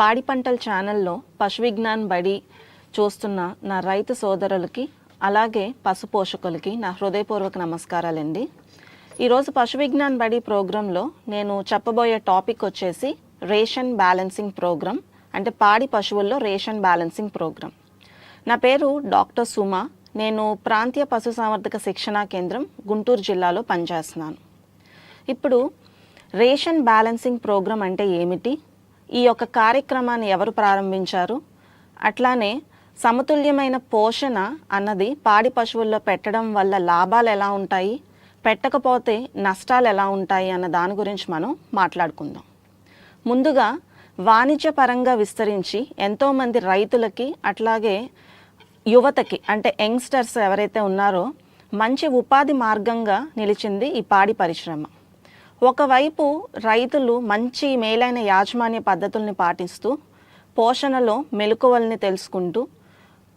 పాడి పంటల ఛానల్లో పశు విజ్ఞాన్ బడి చూస్తున్న నా రైతు సోదరులకి అలాగే పశు పోషకులకి నా హృదయపూర్వక నమస్కారాలండి. ఈరోజు పశు విజ్ఞాన్ బడి ప్రోగ్రాంలో నేను చెప్పబోయే టాపిక్ వచ్చేసి రేషన్ బ్యాలెన్సింగ్ ప్రోగ్రామ్ అంటే పాడి పశువుల్లో రేషన్ బ్యాలెన్సింగ్ ప్రోగ్రామ్ నా పేరు డాక్టర్ సుమ. నేను ప్రాంతీయ పశు సంవర్ధక శిక్షణా కేంద్రం గుంటూరు జిల్లాలో పనిచేస్తున్నాను. ఇప్పుడు రేషన్ బ్యాలెన్సింగ్ ప్రోగ్రామ్ అంటే ఏమిటి? ఈ యొక్క కార్యక్రమాన్ని ఎవరు ప్రారంభించారు? అట్లానే సమతుల్యమైన పోషణ అన్నది పాడి పశువుల్లో పెట్టడం వల్ల లాభాలు ఎలా ఉంటాయి? పెట్టకపోతే నష్టాలు ఎలా ఉంటాయి? అన్న దాని గురించి మనం మాట్లాడుకుందాం. ముందుగా వాణిజ్యపరంగా విస్తరించి ఎంతోమంది రైతులకి అట్లాగే యువతకి అంటే యంగ్స్టర్స్ ఎవరైతే ఉన్నారో మంచి ఉపాధి మార్గంగా నిలిచింది ఈ పాడి పరిశ్రమ. ఒకవైపు రైతులు మంచి మేలైన యాజమాన్య పద్ధతుల్ని పాటిస్తూ పోషణలో మెలకువల్ని తెలుసుకుంటూ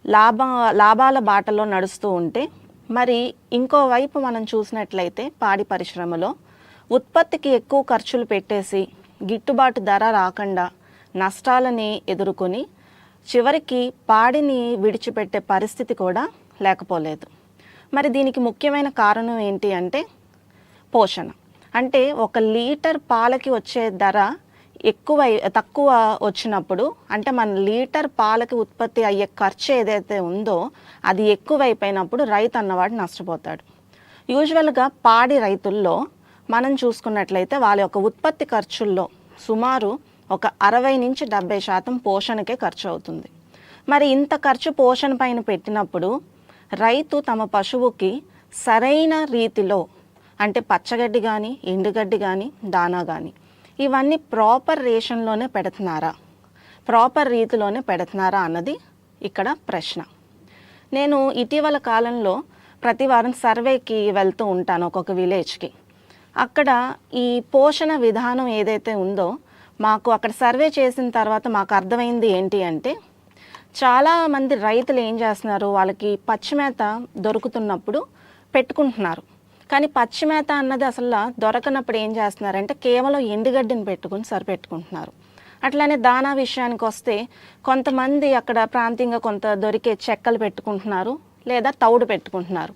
లాభ లాభాల బాటలో నడుస్తూ ఉంటే మరి ఇంకోవైపు మనం చూసినట్లయితే పాడి పరిశ్రమలో ఉత్పత్తికి ఎక్కువ ఖర్చులు పెట్టేసి గిట్టుబాటు ధర రాకుండా నష్టాలని ఎదుర్కొని చివరికి పాడిని విడిచిపెట్టే పరిస్థితి కూడా లేకపోలేదు. మరి దీనికి ముఖ్యమైన కారణం ఏంటి అంటే పోషణ. అంటే ఒక లీటర్ పాలకి వచ్చే ధర ఎక్కువ తక్కువ వచ్చినప్పుడు అంటే మన లీటర్ పాలకి ఉత్పత్తి అయ్యే ఖర్చు ఏదైతే ఉందో అది ఎక్కువైపోయినప్పుడు రైతు అన్నవాడు నష్టపోతాడు. యూజువల్గా పాడి రైతుల్లో మనం చూసుకున్నట్లయితే వాళ్ళ యొక్క ఉత్పత్తి ఖర్చుల్లో సుమారు ఒక అరవై నుంచి డెబ్బై శాతం పోషణకే ఖర్చు అవుతుంది. మరి ఇంత ఖర్చు పోషణ పైన పెట్టినప్పుడు రైతు తమ పశువుకి సరైన రీతిలో అంటే పచ్చగడ్డి కానీ ఎండుగడ్డి కానీ దానా కానీ ఇవన్నీ ప్రాపర్ రేషన్లోనే పెడుతున్నారా? ప్రాపర్ రీతిలోనే పెడుతున్నారా అన్నది ఇక్కడ ప్రశ్న. నేను ఇటీవల కాలంలో ప్రతి వారం సర్వేకి వెళ్తూ ఉంటాను ఒక్కొక్క విలేజ్కి. అక్కడ ఈ పోషణ విధానం ఏదైతే ఉందో మాకు అక్కడ సర్వే చేసిన తర్వాత మాకు అర్థమైంది ఏంటి అంటే చాలామంది రైతులు ఏం చేస్తున్నారు? వాళ్ళకి పచ్చిమేత దొరుకుతున్నప్పుడు పెట్టుకుంటున్నారు. కానీ పచ్చిమేత అన్నది అసలు దొరకనప్పుడు ఏం చేస్తున్నారంటే కేవలం ఎండుగడ్డిని పెట్టుకుని సరిపెట్టుకుంటున్నారు. అట్లానే దానా విషయానికి వస్తే కొంతమంది అక్కడ ప్రాంతీయంగా కొంత దొరికే చెక్కలు పెట్టుకుంటున్నారు లేదా తౌడు పెట్టుకుంటున్నారు.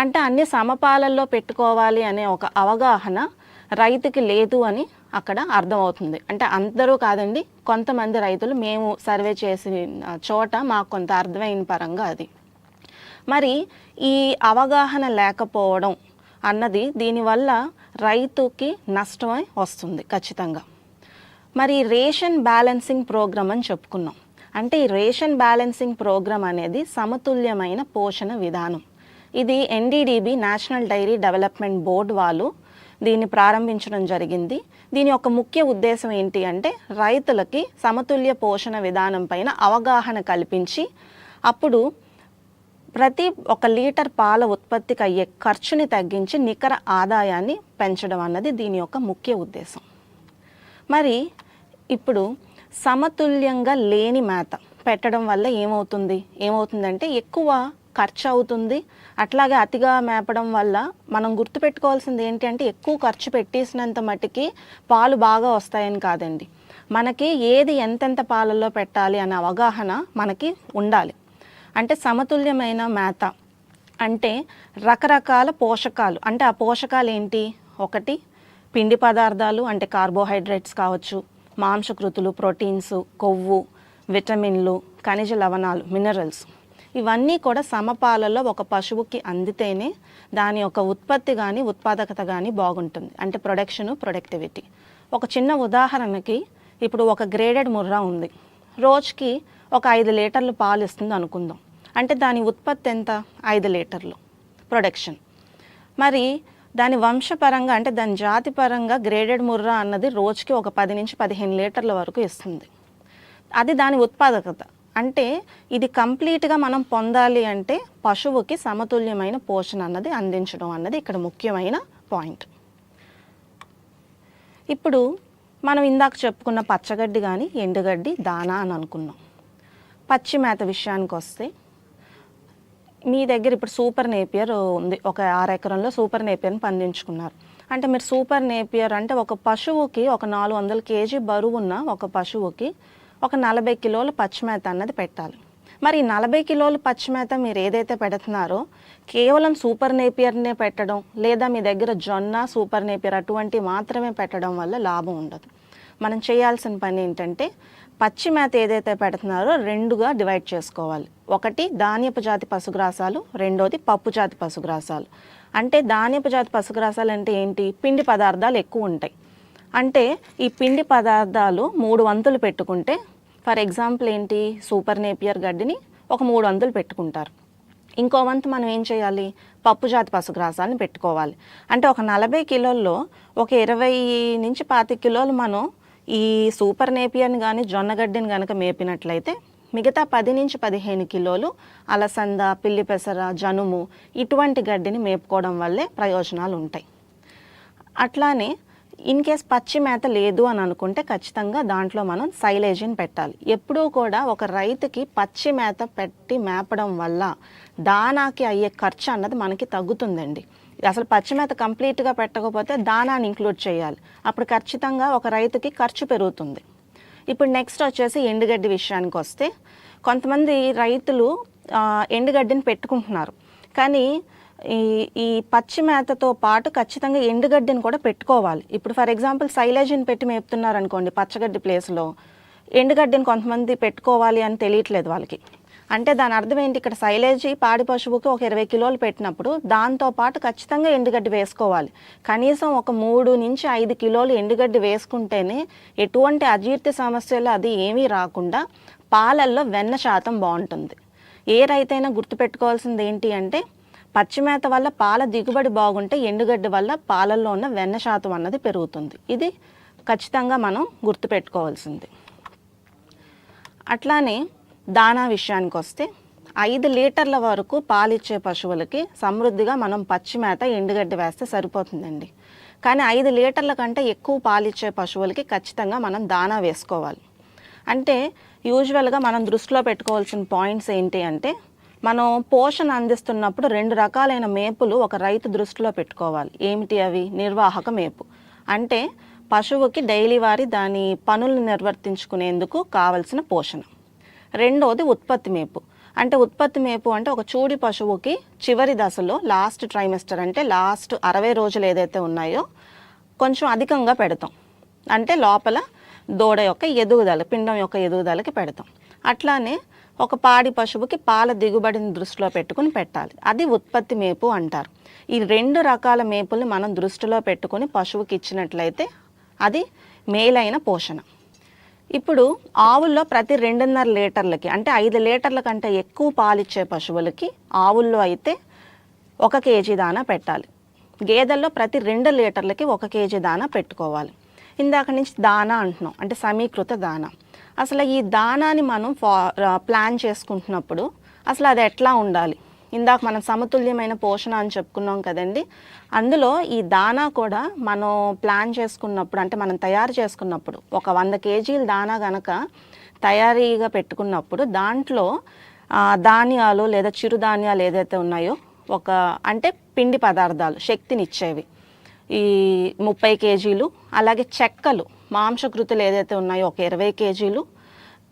అంటే అన్ని సమపాలల్లో పెట్టుకోవాలి అనే ఒక అవగాహన రైతుకి లేదు అని అక్కడ అర్థమవుతుంది. అంటే అందరూ కాదండి కొంతమంది రైతులు మేము సర్వే చేసిన చోట మాకు కొంత అర్థమైన పరంగా అది. మరి ఈ అవగాహన లేకపోవడం అన్నది దీనివల్ల రైతుకి నష్టమై వస్తుంది ఖచ్చితంగా. మరి రేషన్ బ్యాలెన్సింగ్ ప్రోగ్రామ్ అని చెప్పుకున్నాం. అంటే ఈ రేషన్ బ్యాలెన్సింగ్ ప్రోగ్రామ్ అనేది సమతుల్యమైన పోషణ విధానం. ఇది NDDB national dairy development board వాళ్ళు దీన్ని ప్రారంభించడం జరిగింది. దీని యొక్క ముఖ్య ఉద్దేశం ఏంటి అంటే రైతులకి సమతుల్య పోషణ విధానం పైన అవగాహన కల్పించి అప్పుడు ప్రతి ఒక లీటర్ పాల ఉత్పత్తికి అయ్యే ఖర్చుని తగ్గించి నికర ఆదాయాన్ని పెంచడం అన్నది దీని యొక్క ముఖ్య ఉద్దేశం. మరి ఇప్పుడు సమతుల్యంగా లేని మేత పెట్టడం వల్ల ఏమవుతుంది? ఏమవుతుందంటే ఎక్కువ ఖర్చు అవుతుంది. అట్లాగే అతిగా మేపడం వల్ల మనం గుర్తుపెట్టుకోవాల్సింది ఏంటి అంటే ఎక్కువ ఖర్చు పెట్టేసినంత మట్టుకి పాలు బాగా వస్తాయని కాదండి. మనకి ఏది ఎంతెంత పాలల్లో పెట్టాలి అనే అవగాహన మనకి ఉండాలి. అంటే సమతుల్యమైన మేత. అంటే రకరకాల పోషకాలు. అంటే ఆ పోషకాలు ఏంటి ఒకటి పిండి పదార్థాలు అంటే కార్బోహైడ్రేట్స్ కావచ్చు మాంసకృతులు ప్రోటీన్స్ కొవ్వు విటమిన్లు ఖనిజ లవణాలు మినరల్స్. ఇవన్నీ కూడా సమపాలలో ఒక పశువుకి అందితేనే దాని యొక్క ఉత్పత్తి కానీ ఉత్పాదకత కానీ బాగుంటుంది. అంటే ప్రొడక్షను ప్రొడక్టివిటీ. ఒక చిన్న ఉదాహరణకి ఇప్పుడు ఒక గ్రేడెడ్ ముర్రా ఉంది. రోజుకి ఒక ఐదు లీటర్లు పాలు ఇస్తుంది అనుకుందాం. అంటే దాని ఉత్పత్తి ఎంత? ఐదు లీటర్లు ప్రొడక్షన్. మరి దాని వంశపరంగా అంటే దాని జాతి పరంగా గ్రేడెడ్ ముర్రా అన్నది రోజుకి ఒక పది నుంచి పదిహేను లీటర్ల వరకు ఇస్తుంది. అది దాని ఉత్పాదకత. అంటే ఇది కంప్లీట్గా మనం పొందాలి అంటే పశువుకి సమతుల్యమైన పోషణ అన్నది అందించడం అన్నది ఇక్కడ ముఖ్యమైన పాయింట్. ఇప్పుడు మనం ఇందాక చెప్పుకున్న పచ్చగడ్డి కానీ ఎండుగడ్డి దానా అని అనుకున్నాం. పచ్చి మేత విషయానికి వస్తే మీ దగ్గర ఇప్పుడు సూపర్ నేపియర్ ఉంది. ఒక ఆరు ఎకరంలో సూపర్ నేపియర్ని పండించుకున్నారు. అంటే మీరు సూపర్ నేపియర్ అంటే ఒక పశువుకి ఒక నాలుగు వందల కేజీ బరువు ఉన్న ఒక పశువుకి ఒక నలభై కిలోల పచ్చిమేత అన్నది పెట్టాలి. మరి నలభై నలభై పచ్చి పచ్చిమేత మీరు ఏదైతే పెడుతున్నారో కేవలం సూపర్ నేపియర్నే పెట్టడం లేదా మీ దగ్గర జొన్న సూపర్ నేపియర్ అటువంటి మాత్రమే పెట్టడం వల్ల లాభం ఉండదు. మనం చేయాల్సిన పని ఏంటంటే పచ్చి మేత ఏదైతే పెడుతున్నారో రెండుగా డివైడ్ చేసుకోవాలి. ఒకటి ధాన్యపు జాతి పశుగ్రాసాలు రెండోది పప్పు జాతి పశుగ్రాసాలు అంటే ధాన్యపు జాతి పశుగ్రాసాలు అంటే ఏంటి? పిండి పదార్థాలు ఎక్కువ ఉంటాయి. అంటే ఈ పిండి పదార్థాలు మూడు వంతులు పెట్టుకుంటే ఫర్ ఎగ్జాంపుల్ ఏంటి సూపర్ నేపియర్ గడ్డిని ఒక మూడు వందలు పెట్టుకుంటారు. ఇంకో వంతు మనం ఏం చేయాలి? పప్పు జాతి పశుగ్రాసాన్ని పెట్టుకోవాలి. అంటే ఒక నలభై కిలోల్లో ఒక ఇరవై నుంచి పాతి కిలోలు మనం ఈ సూపర్ నేపియర్ని కానీ జొన్నగడ్డిని కనుక మేపినట్లయితే మిగతా పది నుంచి పదిహేను కిలోలు అలసంద పిల్లి పెసర జనుము ఇటువంటి గడ్డిని మేపుకోవడం వల్లే ప్రయోజనాలు ఉంటాయి. అట్లానే ఇన్ కేస్ పచ్చి మేత లేదు అని అనుకుంటే ఖచ్చితంగా దాంట్లో మనం సైలేజిన్ పెట్టాలి. ఎప్పుడూ కూడా ఒక రైతుకి పచ్చి మేత పెట్టి మేపడం వల్ల దానాకి అయ్యే ఖర్చు అన్నది మనకి తగ్గుతుందండి. అసలు పచ్చి మేత కంప్లీట్గా పెట్టకపోతే దానాన్ని ఇంక్లూడ్ చేయాలి. అప్పుడు ఖచ్చితంగా ఒక రైతుకి ఖర్చు పెరుగుతుంది. ఇప్పుడు నెక్స్ట్ వచ్చేసి ఎండుగడ్డి విషయానికి వస్తే కొంతమంది రైతులు ఎండుగడ్డిని పెట్టుకుంటున్నారు. కానీ ఈ ఈ పచ్చి మేతతో పాటు ఖచ్చితంగా ఎండుగడ్డిని కూడా పెట్టుకోవాలి. ఇప్పుడు ఫర్ ఎగ్జాంపుల్ సైలేజిన్ పెట్టి మేపుతున్నారు అనుకోండి పచ్చగడ్డి ప్లేస్లో ఎండుగడ్డిని కొంతమంది పెట్టుకోవాలి అని తెలియట్లేదు వాళ్ళకి. అంటే దాని అర్థం ఏంటి? ఇక్కడ సైలేజీ పాడి పశువుకి ఒక ఇరవై కిలోలు పెట్టినప్పుడు దాంతో పాటు ఖచ్చితంగా ఎండుగడ్డి వేసుకోవాలి. కనీసం ఒక మూడు నుంచి ఐదు కిలోలు ఎండుగడ్డి వేసుకుంటేనే ఎటువంటి అజీర్తి సమస్యలు అది ఏమీ రాకుండా పాలల్లో వెన్న శాతం బాగుంటుంది. ఏ రైతైనా గుర్తుపెట్టుకోవాల్సింది ఏంటి అంటే పచ్చిమేత వల్ల పాల దిగుబడి బాగుంటే ఎండుగడ్డి వల్ల పాలల్లో ఉన్న వెన్న శాతం అన్నది పెరుగుతుంది. ఇది ఖచ్చితంగా మనం గుర్తుపెట్టుకోవాల్సింది. అట్లానే దానా విషయానికి వస్తే ఐదు లీటర్ల వరకు పాలిచ్చే పశువులకి సమృద్ధిగా మనం పచ్చి మేత ఎండుగడ్డి వేస్తే సరిపోతుందండి. కానీ ఐదు లీటర్ల కంటే ఎక్కువ పాలిచ్చే పశువులకి ఖచ్చితంగా మనం దానా వేసుకోవాలి. అంటే యూజువల్గా మనం దృష్టిలో పెట్టుకోవాల్సిన పాయింట్స్ ఏంటి అంటే మనం పోషణ అందిస్తున్నప్పుడు రెండు రకాలైన మేపులు ఒక రైతు దృష్టిలో పెట్టుకోవాలి. ఏమిటి అవి? నిర్వాహక మేపు. అంటే పశువుకి డైలీ వారి దాని పనులను నిర్వర్తించుకునేందుకు కావలసిన పోషణ. రెండోది ఉత్పత్తి మేపు. అంటే ఉత్పత్తి మేపు అంటే ఒక చూడి పశువుకి చివరి దశలో లాస్ట్ ట్రైమెస్టర్ అంటే లాస్ట్ అరవై రోజులు ఏదైతే ఉన్నాయో కొంచెం అధికంగా పెడతాం. అంటే లోపల దూడ యొక్క ఎదుగుదల పిండం యొక్క ఎదుగుదలకి పెడతాం. అట్లానే ఒక పాడి పశువుకి పాల దిగుబడిని దృష్టిలో పెట్టుకుని పెట్టాలి. అది ఉత్పత్తి మేపు అంటారు. ఈ రెండు రకాల మేపుల్ని మనం దృష్టిలో పెట్టుకుని పశువుకి ఇచ్చినట్లయితే అది మేలైన పోషణ. ఇప్పుడు ఆవుల్లో ప్రతి రెండున్నర లీటర్లకి అంటే ఐదు లీటర్ల కంటే ఎక్కువ పాలిచ్చే పశువులకి ఆవుల్లో అయితే ఒక కేజీ దానా పెట్టాలి. గేదెల్లో ప్రతి రెండు లీటర్లకి ఒక కేజీ దానా పెట్టుకోవాలి. ఇందాక నుంచి దానా అంటున్నాం అంటే సమీకృత దానా. అసలు ఈ దానాన్ని మనం ఫా ప్లాన్ చేసుకుంటున్నప్పుడు అసలు అది ఎట్లా ఉండాలి? ఇందాక మనం సమతుల్యమైన పోషణ అని చెప్పుకున్నాం కదండి. అందులో ఈ దానా కూడా మనం ప్లాన్ చేసుకున్నప్పుడు అంటే మనం తయారు చేసుకున్నప్పుడు ఒక వంద కేజీల దానా గనక తయారీగా పెట్టుకున్నప్పుడు దాంట్లో ధాన్యాలు లేదా చిరుధాన్యాలు ఏదైతే ఉన్నాయో ఒక అంటే పిండి పదార్థాలు శక్తినిచ్చేవి. ఈ ముప్పై కేజీలు అలాగే చెక్కలు మాంసకృతులు ఏదైతే ఉన్నాయో ఒక ఇరవై కేజీలు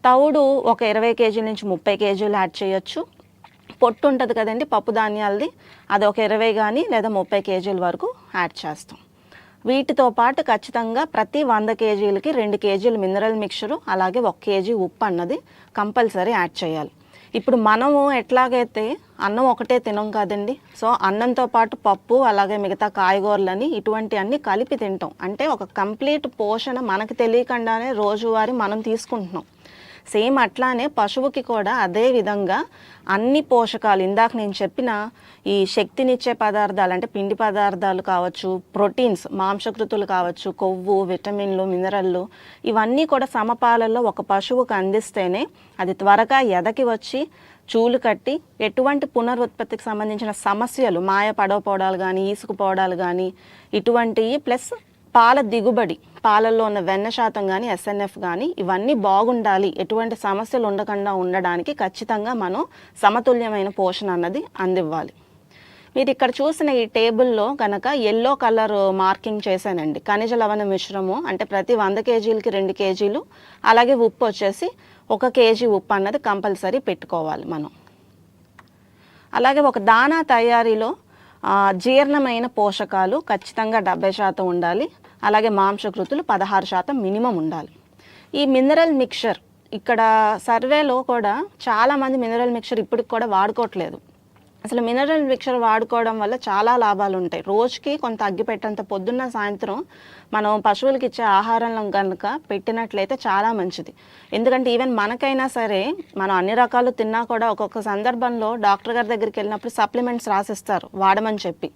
తౌడు ఒక ఇరవై కేజీల నుంచి ముప్పై కేజీలు యాడ్ చేయొచ్చు. పొట్టు ఉంటుంది కదండి పప్పు ధాన్యాలది అది ఒక ఇరవై కానీ లేదా ముప్పై కేజీల వరకు యాడ్ చేస్తాం. వీటితో పాటు ఖచ్చితంగా ప్రతి వంద కేజీలకి రెండు కేజీలు మినరల్ మిక్చరు అలాగే ఒక కేజీ ఉప్పు అన్నది కంపల్సరీ యాడ్ చేయాలి. ఇప్పుడు మనము ఎట్లాగైతే అన్నం ఒకటే తినం కాదండి సో అన్నంతో పాటు పప్పు అలాగే మిగతా కాయగూరలని ఇటువంటి అన్ని కలిపి తింటాం. అంటే ఒక కంప్లీట్ పోషణ మనకు తెలియకుండానే రోజువారీ మనం తీసుకుంటున్నాం. సేమ్ అట్లానే పశువుకి కూడా అదే విధంగా అన్ని పోషకాలు ఇందాక నేను చెప్పిన ఈ శక్తినిచ్చే పదార్థాలు అంటే పిండి పదార్థాలు కావచ్చు ప్రోటీన్స్ మాంసకృతులు కావచ్చు కొవ్వు విటమిన్లు మినరల్లు ఇవన్నీ కూడా సమపాలల్లో ఒక పశువుకు అందిస్తేనే అది త్వరగా ఎదకి వచ్చి చూలు కట్టి ఎటువంటి పునరుత్పత్తికి సంబంధించిన సమస్యలు మాయ పడవపోవడాలు కానీ ఈసుకుపోవడాలు కానీ ఇటువంటివి ప్లస్ పాల దిగుబడి పాలల్లో ఉన్న వెన్న శాతం కానీ ఎస్ఎన్ఎఫ్ కానీ ఇవన్నీ బాగుండాలి. ఎటువంటి సమస్యలు ఉండకుండా ఉండడానికి ఖచ్చితంగా మనం సమతుల్యమైన పోషణ అన్నది అందివ్వాలి. మీరు ఇక్కడ చూసిన ఈ టేబుల్లో కనుక ఎల్లో కలర్ మార్కింగ్ చేశానండి. ఖనిజ లవణ మిశ్రమం అంటే ప్రతి వంద కేజీలకి రెండు కేజీలు అలాగే ఉప్పు వచ్చేసి ఒక కేజీ ఉప్పు అన్నది కంపల్సరీ పెట్టుకోవాలి మనం. అలాగే ఒక దానా తయారీలో జీర్ణమైన పోషకాలు ఖచ్చితంగా డెబ్బై శాతం ఉండాలి. అలాగే మాంసకృతులు పదహారు శాతం మినిమం ఉండాలి. ఈ మినరల్ మిక్చర్ ఇక్కడ సర్వేలో కూడా చాలామంది మినరల్ మిక్చర్ ఇప్పటికి కూడా వాడుకోవట్లేదు. అసలు మినరల్ మిక్చర్ వాడుకోవడం వల్ల చాలా లాభాలు ఉంటాయి. రోజుకి కొంత అగ్గిపెట్టంత పొద్దున్న సాయంత్రం మనం పశువులకి ఇచ్చే ఆహారంలో కనుక పెట్టినట్లయితే చాలా మంచిది. ఎందుకంటే ఈవెన్ మనకైనా సరే మనం అన్ని రకాలు తిన్నా కూడా ఒక్కొక్క సందర్భంలో డాక్టర్ గారి దగ్గరికి వెళ్ళినప్పుడు సప్లిమెంట్స్ రాసిస్తారు వాడమని చెప్పి.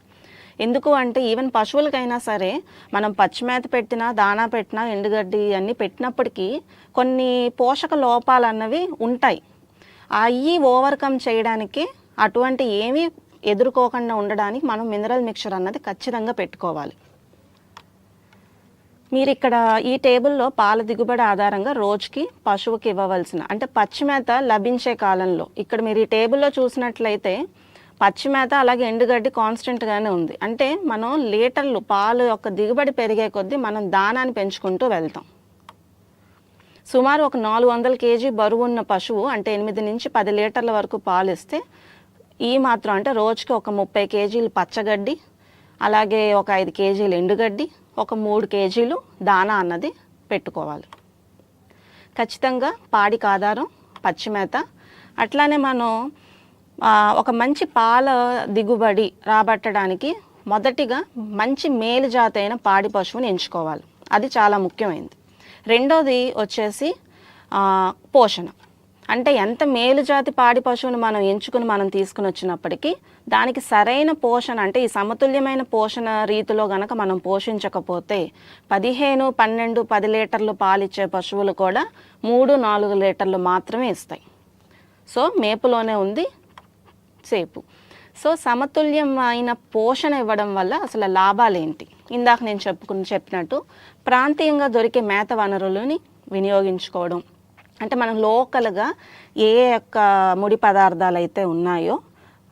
ఎందుకు అంటే ఈవెన్ పశువులకైనా సరే మనం పచ్చిమేత పెట్టినా దానా పెట్టినా ఎండుగడ్డి అన్నీ పెట్టినప్పటికీ కొన్ని పోషక లోపాలు అన్నవి ఉంటాయి అవి ఓవర్కమ్ చేయడానికి అటువంటి ఏమీ ఎదుర్కోకుండా ఉండడానికి మనం మినరల్ మిక్చర్ అన్నది ఖచ్చితంగా పెట్టుకోవాలి. మీరు ఇక్కడ ఈ టేబుల్లో పాల దిగుబడి ఆధారంగా రోజుకి పశువుకి ఇవ్వవలసిన అంటే పచ్చిమేత లభించే కాలంలో ఇక్కడ మీరు ఈ టేబుల్లో చూసినట్లయితే పచ్చి మేత అలాగే ఎండుగడ్డి కాన్స్టెంట్గానే ఉంది. అంటే మనం లీటర్లు పాలు యొక్క దిగుబడి పెరిగే కొద్దీ మనం దానాన్ని పెంచుకుంటూ వెళ్తాం. సుమారు ఒక నాలుగు వందల కేజీ బరువు ఉన్న పశువు అంటే ఎనిమిది నుంచి పది లీటర్ల వరకు పాలు ఇస్తే ఈ మాత్రం అంటే రోజుకి ఒక ముప్పై కేజీలు పచ్చగడ్డి అలాగే ఒక ఐదు కేజీలు ఎండుగడ్డి ఒక మూడు కేజీలు దానా అన్నది పెట్టుకోవాలి. ఖచ్చితంగా పాడికి ఆధారం పచ్చిమేత. అట్లానే మనం ఒక మంచి పాల దిగుబడి రాబట్టడానికి మొదటిగా మంచి మేలు జాతి అయిన పాడి పశువుని ఎంచుకోవాలి. అది చాలా ముఖ్యమైనది రెండోది వచ్చేసి పోషణ. అంటే ఎంత మేలు జాతి పాడి పశువుని మనం ఎంచుకుని మనం తీసుకుని వచ్చినప్పటికీ దానికి సరైన పోషణ అంటే ఈ సమతుల్యమైన పోషణ రీతిలో గనక మనం పోషించకపోతే పదిహేను పన్నెండు పది లీటర్లు పాలిచ్చే పశువులు కూడా మూడు నాలుగు లీటర్లు మాత్రమే ఇస్తాయి. సో మేపులోనే ఉంది. సేపు. సో సమతుల్యమైన పోషణ ఇవ్వడం వల్ల అసలు లాభాలు ఏంటి? ఇందాక నేను చెప్పుకుని చెప్పినట్టు ప్రాంతీయంగా దొరికే మేత వనరులని వినియోగించుకోవడం. అంటే మనం లోకల్గా ఏ యొక్క ముడి పదార్థాలు అయితే ఉన్నాయో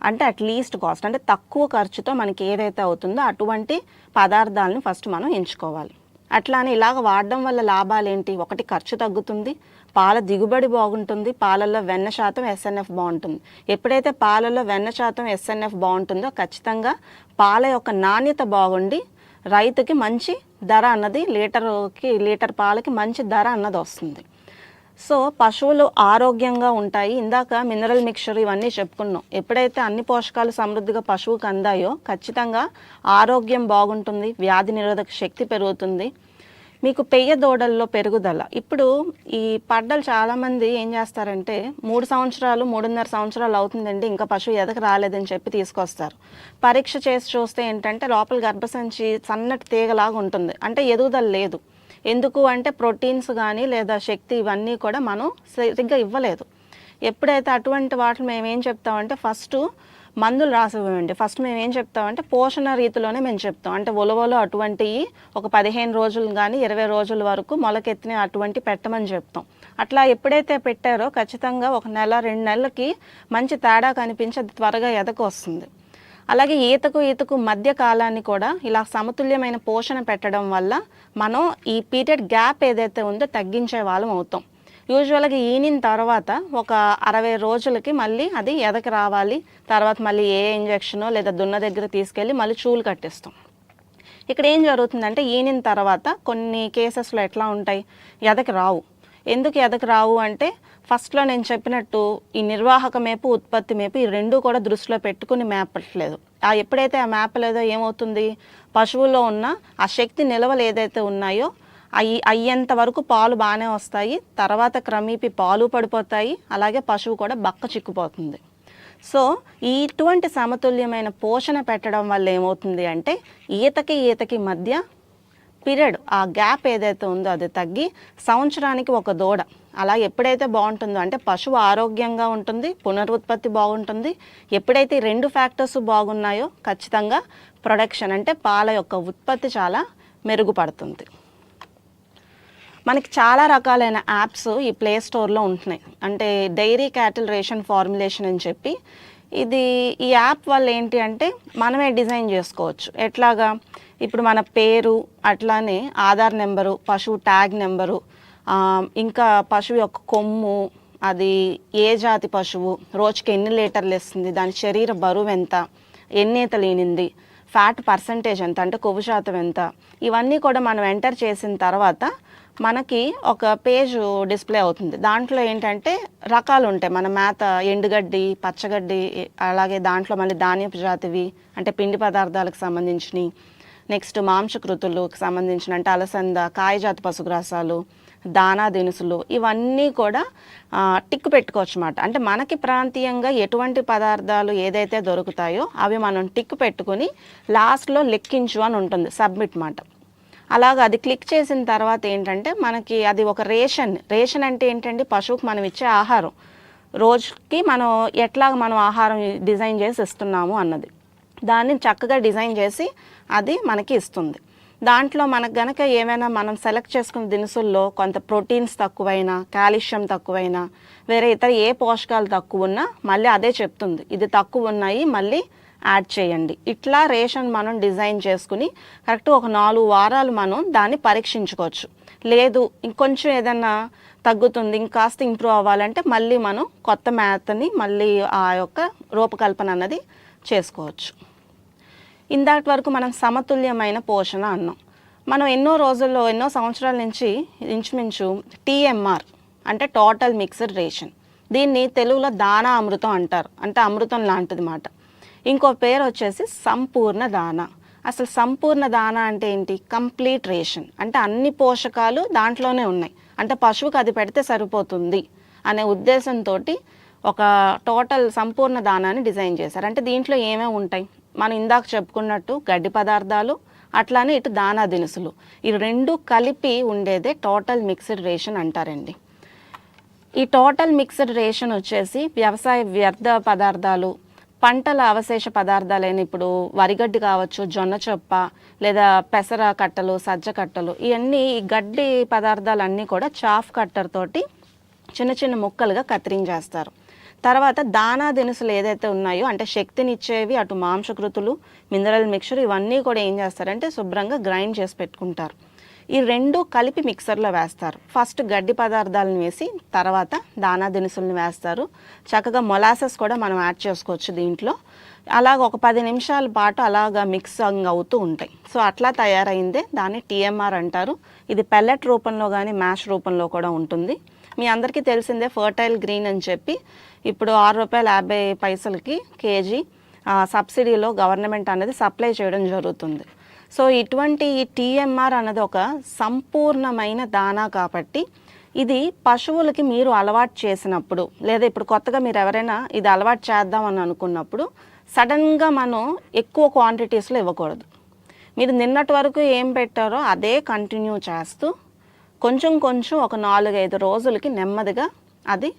అంటే అట్లీస్ట్ కాస్ట్ అంటే తక్కువ ఖర్చుతో మనకి ఏదైతే అవుతుందో అటువంటి పదార్థాలను ఫస్ట్ మనం ఎంచుకోవాలి. అట్లానే ఇలాగ వాడడం వల్ల లాభాలు ఏంటి ఒకటి ఖర్చు తగ్గుతుంది పాల దిగుబడి బాగుంటుంది పాలల్లో వెన్న శాతం ఎస్ఎన్ఎఫ్ బాగుంటుంది. ఎప్పుడైతే పాలలో వెన్న శాతం ఎస్ఎన్ఎఫ్ బాగుంటుందో ఖచ్చితంగా పాల యొక్క నాణ్యత బాగుండి రైతుకి మంచి ధర అన్నది లీటర్కి లీటర్ పాలకి మంచి ధర అన్నది వస్తుంది. సో పశువులు ఆరోగ్యంగా ఉంటాయి. ఇందాక మినరల్ మిక్చర్ ఇవన్నీ చెప్పుకున్నాం. ఎప్పుడైతే అన్ని పోషకాలు సమృద్ధిగా పశువుకు అందాయో ఖచ్చితంగా ఆరోగ్యం బాగుంటుంది వ్యాధి నిరోధక శక్తి పెరుగుతుంది. మీకు పెయ్య దూడల్లో పెరుగుదల. ఇప్పుడు ఈ పడ్డలు చాలామంది ఏం చేస్తారంటే మూడు సంవత్సరాలు మూడున్నర సంవత్సరాలు అవుతుందండి ఇంకా పశువు ఎదక రాలేదని చెప్పి తీసుకొస్తారు. పరీక్ష చేసి చూస్తే ఏంటంటే లోపల గర్భసంచి సన్నటి తీగలాగా ఉంటుంది. అంటే ఎదుగుదల లేదు. ఎందుకు అంటే ప్రోటీన్స్ కానీ లేదా శక్తి ఇవన్నీ కూడా మనం సరిగ్గా ఇవ్వలేదు. ఎప్పుడైతే అటువంటి వాటిని మేము ఏం చెప్తామంటే ఫస్ట్ మందులు రాసివ్వండి ఫస్ట్ మేము ఏం చెప్తామంటే పోషణ రీతిలోనే మేము చెప్తాం. అంటే ఉలవలో అటువంటివి ఒక పదిహేను రోజులు కానీ ఇరవై రోజుల వరకు మొలకెత్తిన అటువంటి పెట్టమని చెప్తాం. అట్లా ఎప్పుడైతే పెట్టారో ఖచ్చితంగా ఒక నెల రెండు నెలలకి మంచి తేడా కనిపించి అది త్వరగా ఎదకొస్తుంది అలాగే ఈతకు ఈతకు మధ్య కాలాన్ని కూడా ఇలా సమతుల్యమైన పోషణ పెట్టడం వల్ల మనం ఈ పీరియడ్ గ్యాప్ ఏదైతే ఉందో తగ్గించే వాళ్ళం అవుతాం. యూజువల్గా ఈనిన తర్వాత ఒక అరవై రోజులకి మళ్ళీ అది ఎదకి రావాలి. తర్వాత మళ్ళీ ఏ ఇంజెక్షనో లేదా దున్న దగ్గర తీసుకెళ్ళి మళ్ళీ చూలు కట్టిస్తాం. ఇక్కడ ఏం జరుగుతుందంటే ఈనిన తర్వాత కొన్ని కేసెస్లో ఎట్లా ఉంటాయి? ఎదకి రావు. ఎందుకు ఎదకి రావు అంటే ఫస్ట్లో నేను చెప్పినట్టు ఈ నిర్వాహక మేపు ఉత్పత్తి మేపు ఈ రెండు కూడా దృష్టిలో పెట్టుకుని మేపట్లేదు. ఆ ఎప్పుడైతే ఆ మేపలేదో ఏమవుతుంది? పశువుల్లో ఉన్న ఆ శక్తి నిల్వలు ఏదైతే ఉన్నాయో అయ్యి అయ్యేంత వరకు పాలు బాగానే వస్తాయి. తర్వాత క్రమేపీ పాలు పడిపోతాయి. అలాగే పశువు కూడా బక్క చిక్కుపోతుంది. సో ఇటువంటి సమతుల్యమైన పోషణ పెట్టడం వల్ల ఏమవుతుంది అంటే ఈతకి ఈతకి మధ్య పీరియడ్ ఆ గ్యాప్ ఏదైతే ఉందో అది తగ్గి సంవత్సరానికి ఒక దూడ. అలా ఎప్పుడైతే బాగుంటుందో అంటే పశువు ఆరోగ్యంగా ఉంటుంది పునరుత్పత్తి బాగుంటుంది. ఎప్పుడైతే రెండు ఫ్యాక్టర్స్ బాగున్నాయో ఖచ్చితంగా ప్రొడక్షన్ అంటే పాల యొక్క ఉత్పత్తి చాలా మెరుగుపడుతుంది. మనకి చాలా రకాలైన యాప్స్ ఈ ప్లే స్టోర్లో ఉంటున్నాయి. అంటే డైరీ క్యాటిల్ రేషన్ ఫార్ములేషన్ అని చెప్పి. ఇది ఈ యాప్ వల్ల ఏంటి అంటే మనమే డిజైన్ చేసుకోవచ్చు. ఎట్లాగా? ఇప్పుడు మన పేరు అట్లానే ఆధార్ నెంబరు పశువు ట్యాగ్ నెంబరు ఇంకా పశువు యొక్క కొమ్ము అది ఏ జాతి పశువు రోజుకి ఎన్ని లీటర్లు ఇస్తుంది దాని శరీర బరువు ఎంత ఎన్ని లేనింది ఫ్యాట్ పర్సంటేజ్ ఎంత అంటే కొవ్వు శాతం ఎంత ఇవన్నీ కూడా మనం ఎంటర్ చేసిన తర్వాత మనకి ఒక పేజ్ డిస్ప్లే అవుతుంది. దాంట్లో ఏంటంటే రకాలు ఉంటాయి మన మేత ఎండుగడ్డి పచ్చగడ్డి అలాగే దాంట్లో మళ్ళీ ధాన్యపు జాతివి అంటే పిండి పదార్థాలకు సంబంధించినవి నెక్స్ట్ మాంసకృతులకు సంబంధించిన అంటే అలసంద కాయజాతి పశుగ్రాసాలు దానా దినుసులు ఇవన్నీ కూడా టిక్ పెట్టుకోవచ్చు అన్నమాట అంటే మనకి ప్రాంతీయంగా ఎటువంటి పదార్థాలు ఏదైతే దొరుకుతాయో అవి మనం టిక్ పెట్టుకుని లాస్ట్లో లెక్కించు అని ఉంటుంది సబ్మిట్ మాట. అలాగ అది క్లిక్ చేసిన తర్వాత ఏంటంటే మనకి అది ఒక రేషన్. రేషన్ అంటే ఏంటంటే పశువుకు మనం ఇచ్చే ఆహారం. రోజుకి మనం ఎట్లా మనం ఆహారం డిజైన్ చేసి ఇస్తున్నాము అన్నది. దాన్ని చక్కగా డిజైన్ చేసి అది మనకి ఇస్తుంది. దాంట్లో మనకు గనక ఏమైనా మనం సెలెక్ట్ చేసుకున్న దినుసుల్లో కొంత ప్రోటీన్స్ తక్కువైనా కాల్షియం తక్కువైనా వేరే ఇతర ఏ పోషకాలు తక్కువ ఉన్నా మళ్ళీ అదే చెప్తుంది. ఇది తక్కువ ఉన్నాయి మళ్ళీ యాడ్ చేయండి. ఇట్లా రేషన్ మనం డిజైన్ చేసుకుని కరెక్ట్ ఒక నాలుగు వారాలు మనం దాన్ని పరీక్షించుకోవచ్చు. లేదు ఇంకొంచెం ఏదన్నా తగ్గుతుంది ఇంకాస్త ఇంప్రూవ్ అవ్వాలంటే మళ్ళీ మనం కొత్త మ్యాథ్ని మళ్ళీ ఆ యొక్క రూపకల్పన అన్నది చేసుకోవచ్చు. ఇందాటి వరకు మనం సమతుల్యమైన పోషణ అన్నాం. మనం ఎన్నో రోజుల్లో ఎన్నో సంవత్సరాల నుంచి ఇంచుమించు టీఎంఆర్ అంటే టోటల్ మిక్స్డ్ రేషన్. దీన్ని తెలుగులో దానా అమృతం అంటారు. అంటే అమృతం లాంటిది మాట. ఇంకో పేరు వచ్చేసి సంపూర్ణ దాన అసలు సంపూర్ణ దానా అంటే ఏంటి? Complete ration. అంటే అన్ని పోషకాలు దాంట్లోనే ఉన్నాయి. అంటే పశువుకి అది పెడితే సరిపోతుంది అనే ఉద్దేశంతో ఒక టోటల్ సంపూర్ణ దానాన్ని డిజైన్ చేశారు. అంటే దీంట్లో ఏమేమి ఉంటాయి? మనం ఇందాక చెప్పుకున్నట్టు గడ్డి పదార్థాలు అట్లానే ఇటు దానా దినుసులు. ఈ రెండు కలిపి ఉండేదే టోటల్ మిక్స్డ్ రేషన్ అంటారండి. ఈ టోటల్ మిక్స్డ్ రేషన్ వచ్చేసి వ్యవసాయ వ్యర్థ పదార్థాలు పంటల అవశేష పదార్థాలైన ఇప్పుడు వరిగడ్డి కావచ్చు జొన్న చొప్ప లేదా పెసర కట్టలు సజ్జ కట్టలు ఇవన్నీ ఈ గడ్డి పదార్థాలన్నీ కూడా చాఫ్ కట్టర్ తోటి చిన్న చిన్న ముక్కలుగా కత్తిరించేస్తారు. తర్వాత దానా దినుసులు ఏదైతే ఉన్నాయో అంటే శక్తినిచ్చేవి అటు మాంసకృతులు మినరల్ మిక్చర్ ఇవన్నీ కూడా ఏం చేస్తారంటే శుభ్రంగా గ్రైండ్ చేసి పెట్టుకుంటారు. ఈ రెండు కలిపి మిక్సర్లో వేస్తారు. ఫస్ట్ గడ్డి పదార్థాలను వేసి తర్వాత దానా దినుసులను వేస్తారు. చక్కగా మొలాసెస్ కూడా మనం యాడ్ చేసుకోవచ్చు దీంట్లో. అలాగ ఒక పది నిమిషాల పాటు అలాగా మిక్సింగ్ అవుతూ ఉంటాయి. సో అట్లా తయారైందే దాన్ని టీఎంఆర్ అంటారు. ఇది పెల్లెట్ రూపంలో కానీ మ్యాష్ రూపంలో కూడా ఉంటుంది. మీ అందరికీ తెలిసిందే ఫర్టైల్ గ్రీన్ అని చెప్పి. ఇప్పుడు ఆరు రూపాయల యాభై పైసలకి కేజీ సబ్సిడీలో గవర్నమెంట్ అనేది సప్లై చేయడం జరుగుతుంది. సో ఇటువంటి ఈ టీఎంఆర్ అన్నది ఒక సంపూర్ణమైన దానా కాబట్టి ఇది పశువులకి మీరు అలవాటు చేసినప్పుడు లేదా ఇప్పుడు కొత్తగా మీరు ఎవరైనా ఇది అలవాటు చేద్దాం అని అనుకున్నప్పుడు సడన్గా మనం ఎక్కువ క్వాంటిటీస్లో ఇవ్వకూడదు. మీరు నిన్నటి వరకు ఏం పెట్టారో అదే కంటిన్యూ చేస్తూ కొంచెం కొంచెం ఒక నాలుగైదు రోజులకి నెమ్మదిగా అది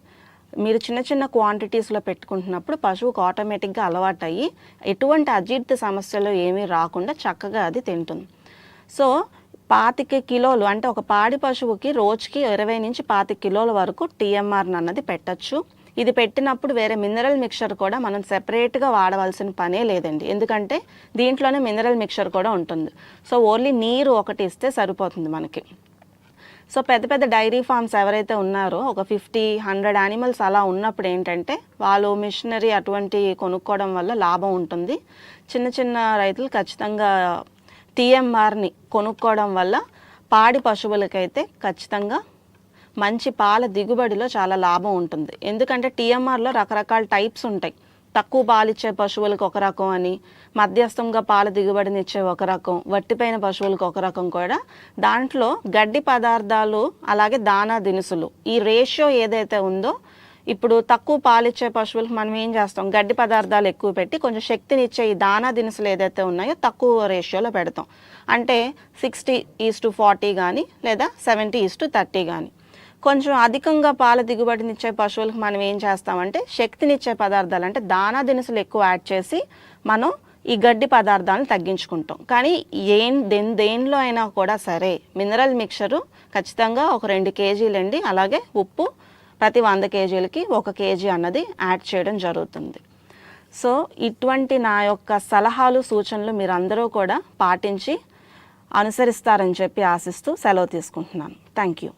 మీరు చిన్న చిన్న క్వాంటిటీస్లో పెట్టుకుంటున్నప్పుడు పశువుకు ఆటోమేటిక్గా అలవాటు అయ్యి ఎటువంటి అజీర్తి సమస్యలు ఏమీ రాకుండా చక్కగా అది తింటుంది. సో పాతిక కిలోలు అంటే ఒక పాడి పశువుకి రోజుకి ఇరవై నుంచి పాతిక కిలోల వరకు టీఎంఆర్ అన్నది పెట్టచ్చు. ఇది పెట్టినప్పుడు వేరే మినరల్ మిక్చర్ కూడా మనం సెపరేట్గా వాడవలసిన పనే లేదండి. ఎందుకంటే దీంట్లోనే మినరల్ మిక్చర్ కూడా ఉంటుంది. సో ఓన్లీ నీరు ఒకటి ఇస్తే సరిపోతుంది మనకి. సో పెద్ద పెద్ద డైరీ ఫార్మ్స్ ఎవరైతే ఉన్నారో ఒక ఫిఫ్టీ హండ్రెడ్ యానిమల్స్ అలా ఉన్నప్పుడు ఏంటంటే వాళ్ళు మిషనరీ అటువంటి కొనుక్కోవడం వల్ల లాభం ఉంటుంది. చిన్న చిన్న రైతులు ఖచ్చితంగా టీఎంఆర్ని కొనుక్కోవడం వల్ల పాడి పశువులకైతే ఖచ్చితంగా మంచి పాల దిగుబడిలో చాలా లాభం ఉంటుంది. ఎందుకంటే టీఎంఆర్లో రకరకాల టైప్స్ ఉంటాయి. తక్కువ పాలిచ్చే పశువులకు ఒక రకం అని మధ్యస్థంగా పాల దిగుబడినిచ్చే ఒక రకం వట్టిపోయిన పశువులకు ఒక రకం కూడా. దాంట్లో గడ్డి పదార్థాలు అలాగే దానా దినుసులు. ఈ రేషియో ఏదైతే ఉందో ఇప్పుడు తక్కువ పాలిచ్చే పశువులకు మనం ఏం చేస్తాం? గడ్డి పదార్థాలు ఎక్కువ పెట్టి కొంచెం శక్తినిచ్చే ఈ దానా దినుసులు ఏదైతే ఉన్నాయో తక్కువ రేషియోలో పెడతాం. అంటే సిక్స్టీ ఈస్ టు ఫార్టీ కానీ లేదా సెవెంటీ ఈస్ టు థర్టీ కానీ కొంచెం అధికంగా పాల దిగుబడినిచ్చే పశువులకు మనం ఏం చేస్తామంటే శక్తినిచ్చే పదార్థాలు అంటే దానా దినుసులు ఎక్కువ యాడ్ చేసి మనం ఈ గడ్డి పదార్థాలను తగ్గించుకుంటాం. కానీ ఏం దేని దేనిలో అయినా కూడా సరే మినరల్ మిక్చరు ఖచ్చితంగా ఒక రెండు కేజీలండి అలాగే ఉప్పు ప్రతి వంద కేజీలకి ఒక కేజీ అన్నది యాడ్ చేయడం జరుగుతుంది. సో ఇటువంటి నా యొక్క సలహాలు సూచనలు మీరందరూ కూడా పాటించి అనుసరిస్తారని చెప్పి ఆశిస్తూ సెలవు తీసుకుంటున్నాను. Thank you.